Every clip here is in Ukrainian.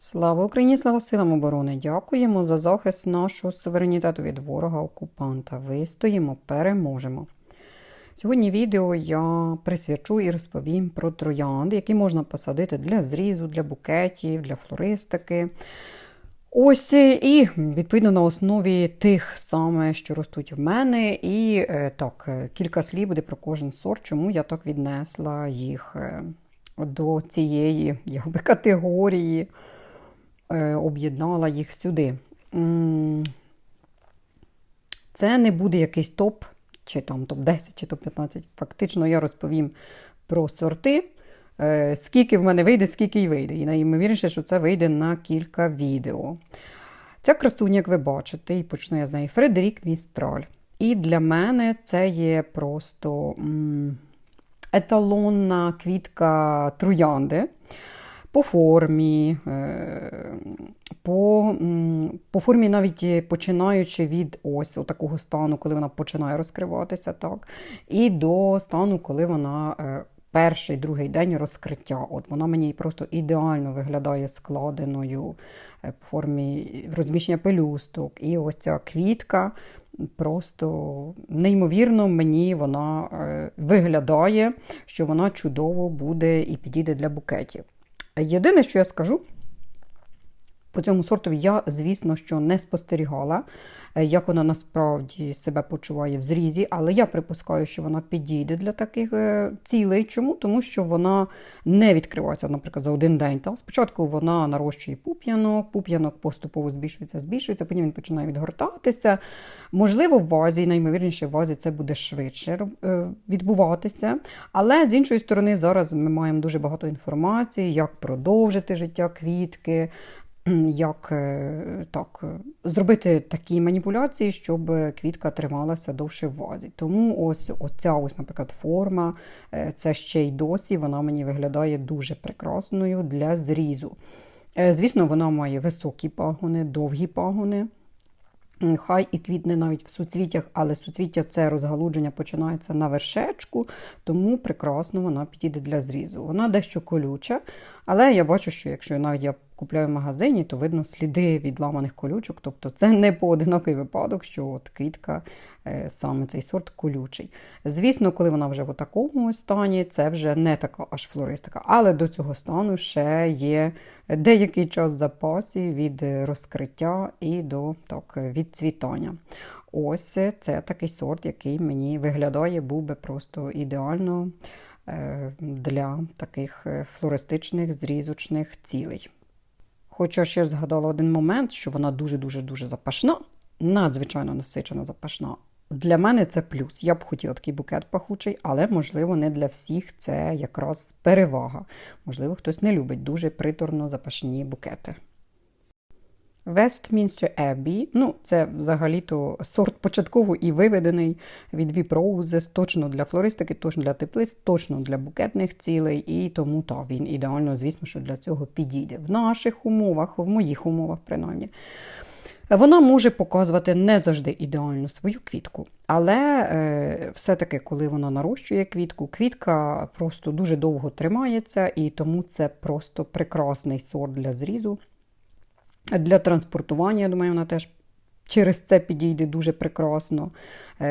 Слава Україні, слава силам оборони! Дякуємо за захист нашого суверенітету від ворога-окупанта. Вистоїмо, переможемо. Сьогодні відео я присвячу і розповім про троянди, які можна посадити для зрізу, для букетів, для флористики. Ось е, і відповідно на основі тих саме, що ростуть в мене, і е, так, е, кілька слів буде про кожен сорт, чому я так віднесла їх до цієї якби, категорії, об'єднала їх сюди. Це не буде якийсь топ, чи там топ-10, чи топ-15. Фактично я розповім про сорти. Е, Скільки в мене вийде, скільки й вийде. І найімовірніше, що це вийде на кілька відео. Ця красуня, як ви бачите, і почну я з неї Фредерік Містраль. І для мене це є просто м, еталонна квітка троянди. По формі, е, по, по формі навіть починаючи від ось такого стану, коли вона починає розкриватися, так, і до стану, коли вона е, перший, другий день розкриття. От вона мені просто ідеально виглядає складеною е, по формі розміщення пелюсток. І ось ця квітка просто неймовірно мені вона виглядає, що вона чудово буде і підійде для букетів. Єдине, що я скажу, по цьому сортові я, звісно, що не спостерігала, е, як вона насправді себе почуває в зрізі, але я припускаю, що вона підійде для таких е, цілей. Чому? Тому що вона не відкривається, наприклад, за один день. Та? Спочатку вона нарощує пуп'янок, пуп'янок поступово збільшується, збільшується, потім він починає відгортатися. Можливо, в вазі, наймовірніше, в вазі це буде швидше е, відбуватися. Але з іншої сторони, зараз ми маємо дуже багато інформації, як продовжити життя квітки як е, так, е, зробити такі маніпуляції, щоб квітка трималася довше в вазі. Тому ось оця, ось, наприклад, форма, е, це ще й досі вона мені виглядає дуже прекрасною для зрізу. Звісно, вона має високі пагони, довгі пагони. Хай і квітне навіть в суцвіттях, але суцвіття це розгалудження починається на вершечку, тому прекрасно вона підійде для зрізу. Вона дещо колюча, але я бачу, що якщо навіть я купляю в магазині, то видно сліди від ламаних колючок. Тобто це не поодинокий випадок, що от квітка, е, саме цей сорт колючий. Звісно, коли вона вже в такому стані, це вже не така аж флористика. Але до цього стану ще є деякий час запасі від розкриття і до так, відцвітання. Ось це такий сорт, який мені виглядає, був би просто ідеально е, для таких е, флористичних зрізочних цілей. Хоча ще згадала один момент, що вона дуже-дуже дуже запашна, надзвичайно насичена запашна. Для мене це плюс. Я б хотіла такий букет пахучий, але, можливо, не для всіх це якраз перевага. Можливо, хтось не любить дуже приторно запашні букети. Westminster Abbey, ну, це взагалі-то сорт початково і виведений від Roses, точно для флористики, точно для теплиць, точно для букетних цілей, і тому та, він ідеально, звісно, що для цього підійде. В наших умовах, в моїх умовах, принаймні. Вона може показувати не завжди ідеально свою квітку, але е, все-таки, коли вона нарощує квітку, квітка просто дуже довго тримається, і тому це просто прекрасний сорт для зрізу. Для транспортування, я думаю, вона теж через це підійде дуже прекрасно,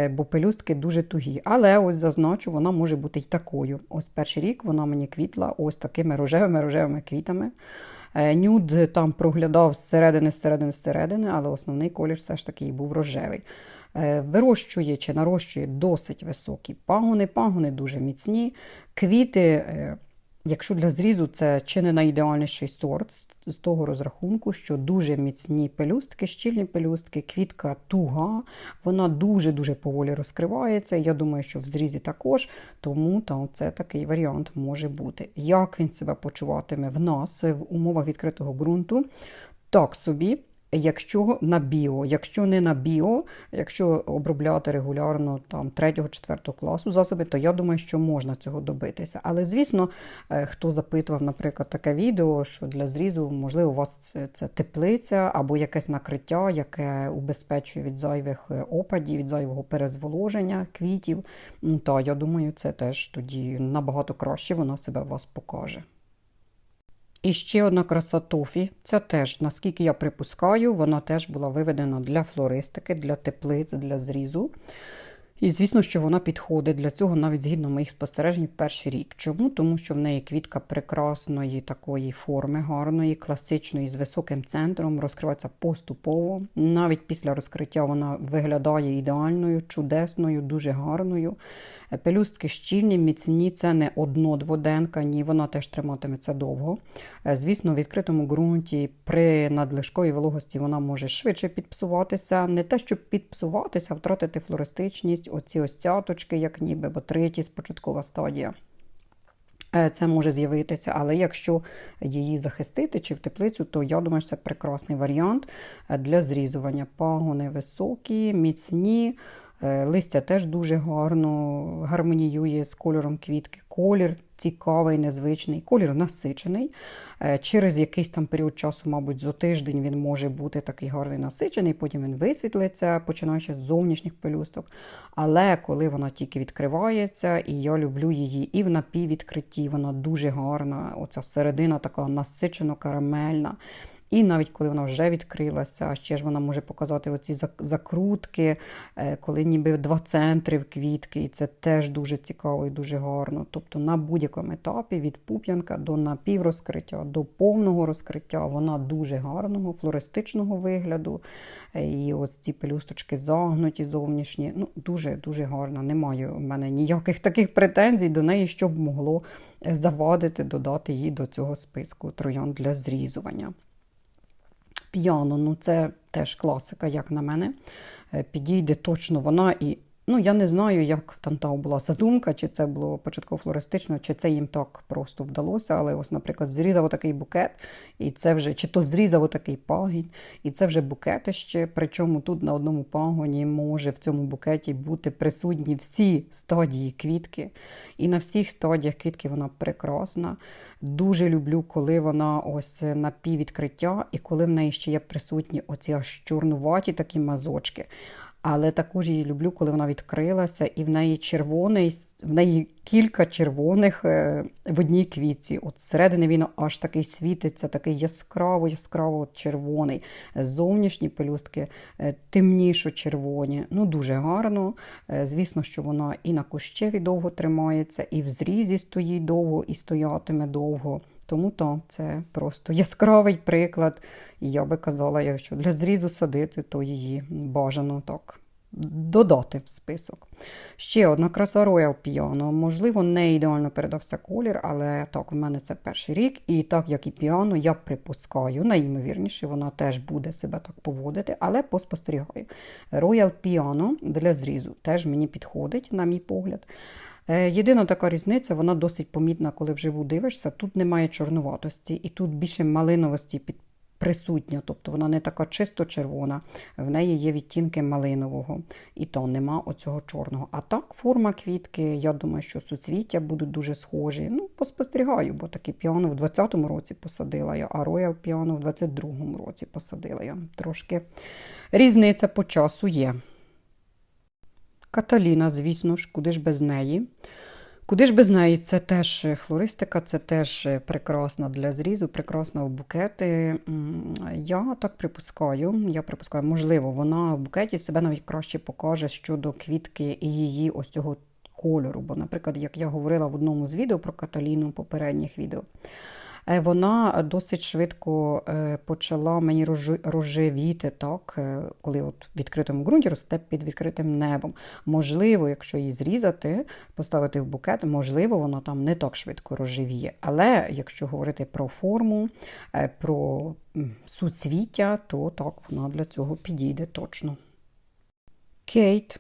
бо пелюстки дуже тугі. Але ось зазначу, вона може бути й такою. Ось перший рік вона мені квітла ось такими рожевими-рожевими квітами. Нюд там проглядав зсередини, зсередини, зсередини, але основний колір все ж таки був рожевий. Вирощує чи нарощує досить високі пагони, пагони дуже міцні. Квіти Якщо для зрізу це чи не найідеальніший сорт з того розрахунку, що дуже міцні пелюстки, щільні пелюстки, квітка туга, вона дуже-дуже поволі розкривається. Я думаю, що в зрізі також, тому там це такий варіант може бути. Як він себе почуватиме в нас в умовах відкритого ґрунту, так собі. Якщо на біо, якщо не на біо, якщо обробляти регулярно там 3-4 класу засоби, то я думаю, що можна цього добитися. Але, звісно, е, хто запитував, наприклад, таке відео, що для зрізу, можливо, у вас це теплиця або якесь накриття, яке убезпечує від зайвих е, опадів, від зайвого перезволоження квітів, то я думаю, це теж тоді набагато краще вона себе у вас покаже. І ще одна краса тофі. Ця теж, наскільки я припускаю, вона теж була виведена для флористики, для теплиць, для зрізу. І звісно, що вона підходить для цього навіть згідно моїх спостережень перший рік. Чому? Тому що в неї квітка прекрасної такої форми, гарної, класичної, з високим центром, розкривається поступово. Навіть після розкриття вона виглядає ідеальною, чудесною, дуже гарною. Пелюстки щільні, міцні, це не одно-дводенка, ні, вона теж триматиметься довго. Е, Звісно, в відкритому ґрунті при надлишковій вологості вона може швидше підпсуватися. Не те, щоб підпсуватися, втратити флористичність, оці ось цяточки, як ніби бо треті, спочаткова стадія. Е, Це може з'явитися, але якщо її захистити чи в теплицю, то я думаю, що це прекрасний варіант е, для зрізування. Пагони високі, міцні, е, листя теж дуже гарно гармоніює з кольором квітки. Колір цікавий, незвичний, колір насичений. Е, Через якийсь там період часу, мабуть, за тиждень він може бути такий гарний насичений, потім він висвітлиться, починаючи з зовнішніх пелюсток. Але коли вона тільки відкривається, і я люблю її і в напіввідкритті, вона дуже гарна. Оця середина така насичено карамельна. І навіть коли вона вже відкрилася, ще ж вона може показати оці закрутки, е, коли ніби два центри в квітки, і це теж дуже цікаво і дуже гарно. Тобто на будь-якому етапі від пуп'янка до напіврозкриття, до повного розкриття вона дуже гарного, флористичного вигляду. Е, І ось ці пелюсточки загнуті зовнішні. Ну, дуже дуже гарна. Немає у мене ніяких таких претензій до неї, щоб могло е, завадити, додати її до цього списку троян для зрізування. П'яно, ну це теж класика, як на мене. Е, Підійде точно вона і. Ну, я не знаю, як в Тантау була задумка, чи це було початково флористично, чи це їм так просто вдалося. Але ось, наприклад, зрізав отакий букет, і це вже, чи то зрізав отакий пагінь, і це вже букетище. Причому тут на одному пагоні може в цьому букеті бути присутні всі стадії квітки. І на всіх стадіях квітки вона прекрасна. Дуже люблю, коли вона ось напіввідкриття, і коли в неї ще є присутні оці аж чорнуваті такі мазочки. Але також її люблю, коли вона відкрилася, і в неї червоний, в неї кілька червоних е, в одній квітці. От зсередини він аж такий світиться, такий яскраво, яскраво червоний. Зовнішні пелюстки е, темнішо червоні. Ну, дуже гарно. Е, Звісно, що вона і на кущеві довго тримається, і в зрізі стоїть довго, і стоятиме довго. Тому то це просто яскравий приклад. І я би казала, якщо для зрізу садити, то її бажано так додати в список. Ще одна краса Royal Piano. Можливо, не ідеально передався колір, але так, у мене це перший рік. І так як і піано, я припускаю, найімовірніше, вона теж буде себе так поводити, але поспостерігаю. Royal Piano для зрізу теж мені підходить, на мій погляд. Е, Єдина така різниця, вона досить помітна, коли вживу дивишся. Тут немає чорнуватості, і тут більше малиновості під присутня, тобто вона не така чисто червона, в неї є відтінки малинового, і то нема оцього чорного. А так, форма квітки, я думаю, що суцвіття будуть дуже схожі. Ну, поспостерігаю, бо таке піано в 20-му році посадила я, а роял піано в 22-му році посадила я. Трошки різниця по часу є. Каталіна, звісно ж, куди ж без неї. Куди ж без неї? Це теж флористика, це теж прекрасна для зрізу, прекрасна в букети. Я так припускаю, я припускаю, можливо, вона в букеті себе навіть краще покаже щодо квітки і її ось цього кольору. Бо, наприклад, як я говорила в одному з відео про Каталіну, попередніх відео, вона досить швидко е, почала мені рожевіти, так, е, коли от в відкритому ґрунті росте під відкритим небом. Можливо, якщо її зрізати, поставити в букет, можливо, вона там не так швидко розживіє. Але якщо говорити про форму, е, про суцвіття, то так, вона для цього підійде точно. Кейт.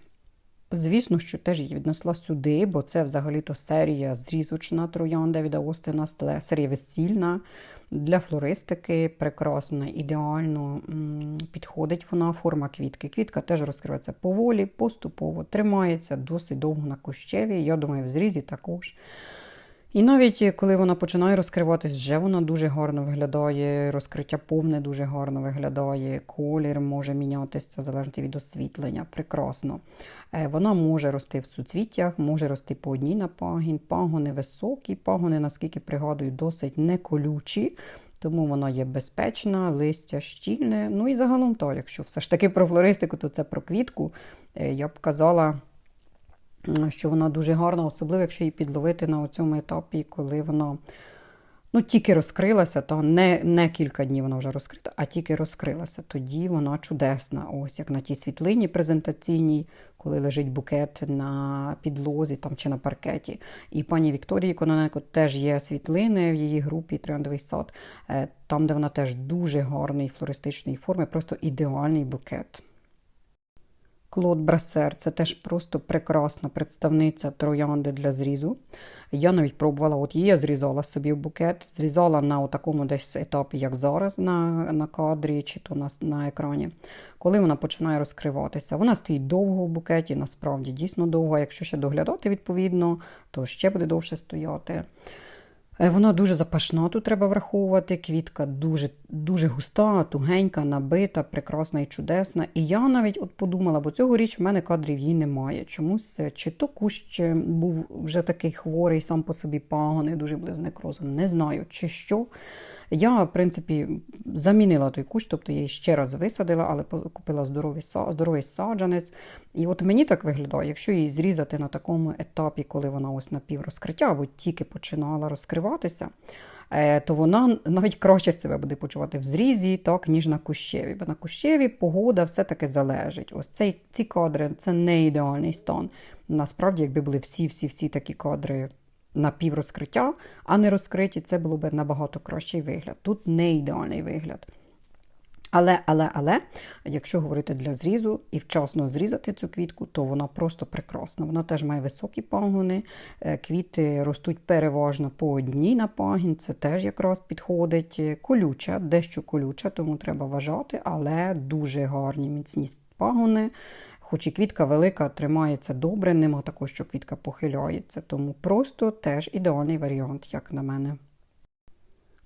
Звісно, що теж її віднесла сюди, бо це взагалі-то серія зрізочна троян Девіда Остина, серія весільна для флористики, прекрасна, ідеально підходить вона, форма квітки. Квітка теж розкривається поволі, поступово, тримається досить довго на кущеві. Я думаю, в зрізі також. І навіть е, коли вона починає розкриватись, вже вона дуже гарно виглядає, розкриття повне дуже гарно виглядає, колір може мінятися, це залежить від освітлення. Прекрасно. Е, Вона може рости в суцвіттях, може рости по одній на пагін, пагони високі, пагони, наскільки пригадую, досить неколючі. Тому вона є безпечна, листя щільне. Ну і загалом то, якщо все ж таки про флористику, то це про квітку. Е, Я б казала, що вона дуже гарна, особливо якщо її підловити на цьому етапі, коли вона ну, тільки розкрилася, то не, не кілька днів вона вже розкрита, а тільки розкрилася. Тоді вона чудесна. Ось як на тій світлині презентаційній, коли лежить букет на підлозі там, чи на паркеті. І пані Вікторії Кононенко теж є світлини в її групі Трояндовий сад, е, там, де вона теж дуже гарний флористичної форми, просто ідеальний букет. Клод Брасер це теж просто прекрасна представниця троянди для зрізу. Я навіть пробувала, от її зрізала собі в букет, зрізала на такому десь етапі, як зараз на, на кадрі чи то на, на екрані. Коли вона починає розкриватися, вона стоїть довго в букеті, насправді дійсно довго. Якщо ще доглядати відповідно, то ще буде довше стояти. Е, Вона дуже запашна, тут треба враховувати. Квітка дуже дуже густа, тугенька, набита, прекрасна і чудесна. І я навіть от подумала, бо цьогоріч в мене кадрів її немає. Чомусь е, чи то кущ був вже такий хворий, сам по собі пагоний, дуже близник розум. Не знаю, чи що. Я, в принципі, замінила той кущ, тобто я її ще раз висадила, але купила здоровий, саджанець. І от мені так виглядає, якщо її зрізати на такому етапі, коли вона ось напіврозкриття, або тільки починала розкриватися, е, то вона навіть краще себе буде почувати в зрізі, так, ніж на кущеві. Бо на кущеві погода все-таки залежить. Ось цей, ці кадри це не ідеальний стан. Насправді, якби були всі-всі-всі такі кадри напіврозкриття, а не розкриті, це було б набагато кращий вигляд. Тут не ідеальний вигляд. Але, але, але, якщо говорити для зрізу і вчасно зрізати цю квітку, то вона просто прекрасна. Вона теж має високі пагони, е, квіти ростуть переважно по одній на пагін, це теж якраз підходить. Колюча, дещо колюча, тому треба вважати, але дуже гарні міцні пагони. Хоч і квітка велика, тримається добре, нема такого, що квітка похиляється, тому просто теж ідеальний варіант, як на мене.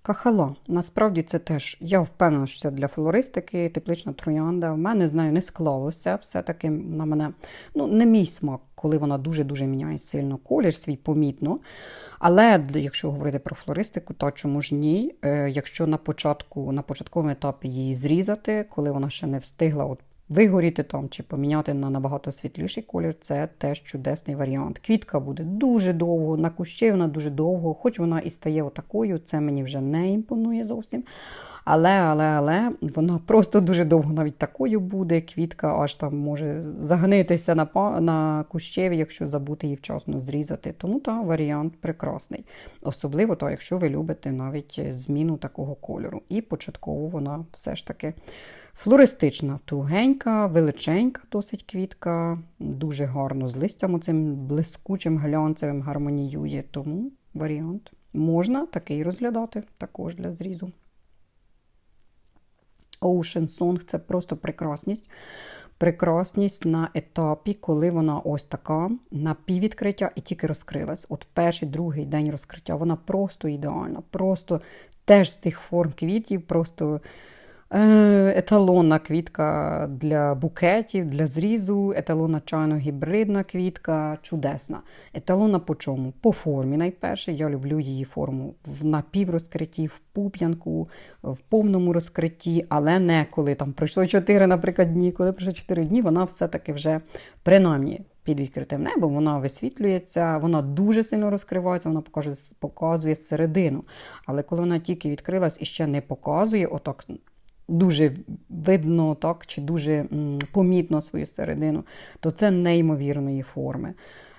Кахала. Насправді це теж, я впевнена, що це для флористики, теплична троянда. В мене з нею не склалося. Все-таки на мене ну, не мій смак, коли вона дуже-дуже міняє сильно колір свій помітно. Але якщо говорити про флористику, то чому ж ні? Е, якщо на початку, на початковому етапі її зрізати, коли вона ще не встигла от вигоріти там чи поміняти на набагато світліший колір, це теж чудесний варіант. Квітка буде дуже довго, на кущі вона дуже довго, хоч вона і стає отакою, це мені вже не імпонує зовсім. Але, але, але вона просто дуже довго навіть такою буде. Квітка аж там може загнитися на, на кущеві, якщо забути її вчасно зрізати. Тому та варіант прекрасний. Особливо, то, якщо ви любите навіть зміну такого кольору. І початково вона все ж таки флористична, тугенька, величенька, досить квітка, дуже гарно з листям оцим блискучим глянцевим гармоніює. Тому варіант можна такий розглядати також для зрізу. Ocean Song це просто прекрасність. Прекрасність на етапі, коли вона ось така, на піввідкриття і тільки розкрилась. От перший, другий день розкриття, вона просто ідеальна. Просто теж з тих форм квітів, просто е, еталонна квітка для букетів, для зрізу, еталонна чайно-гібридна квітка, чудесна. Еталонна по чому? По формі найперше. Я люблю її форму в напіврозкритті, в пуп'янку, в повному розкритті, але не коли там пройшло 4, наприклад, дні. Коли пройшло 4 дні, вона все-таки вже принаймні під відкритим небом, вона висвітлюється, вона дуже сильно розкривається, вона покаже, показує середину. Але коли вона тільки відкрилась і ще не показує, отак дуже видно так, чи дуже помітно свою середину, то це неймовірної форми.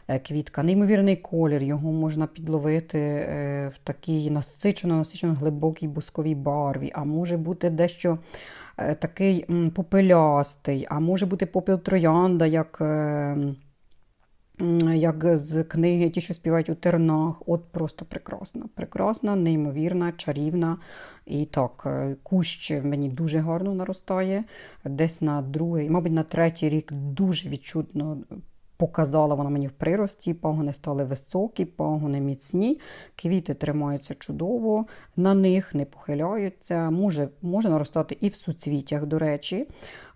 е, Квітка, неймовірний колір, його можна підловити е, в такій насичено, насичено глибокій бусковій барві, а може бути дещо е, такий попелястий, а може бути попіл троянда, як, як з книги Ті, що співають у тернах. От просто прекрасна. Прекрасна, неймовірна, чарівна. І так, е, кущ мені дуже гарно наростає. Десь на другий, мабуть, на третій рік дуже відчутно показала вона мені в прирості. Пагони стали високі, пагони міцні, квіти тримаються чудово, на них не похиляються. Може, може наростати і в суцвіттях, до речі.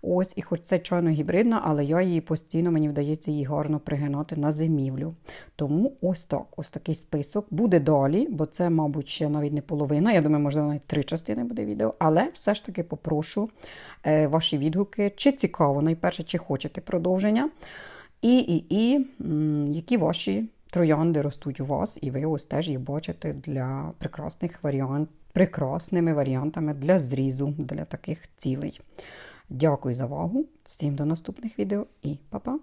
Ось, і хоч це чайно гібридна, але я її постійно мені вдається її гарно пригинати на зимівлю. Тому ось так, ось такий список буде далі, бо це, мабуть, ще навіть не половина. Я думаю, можливо, навіть три частини буде відео. Але все ж таки попрошу е, ваші відгуки, чи цікаво, найперше, чи хочете продовження. І, і, і які ваші троянди ростуть у вас, і ви ось теж їх бачите для прекрасних варіант, прекрасними варіантами для зрізу, для таких цілей. Дякую за увагу. Всім до наступних відео і па-па!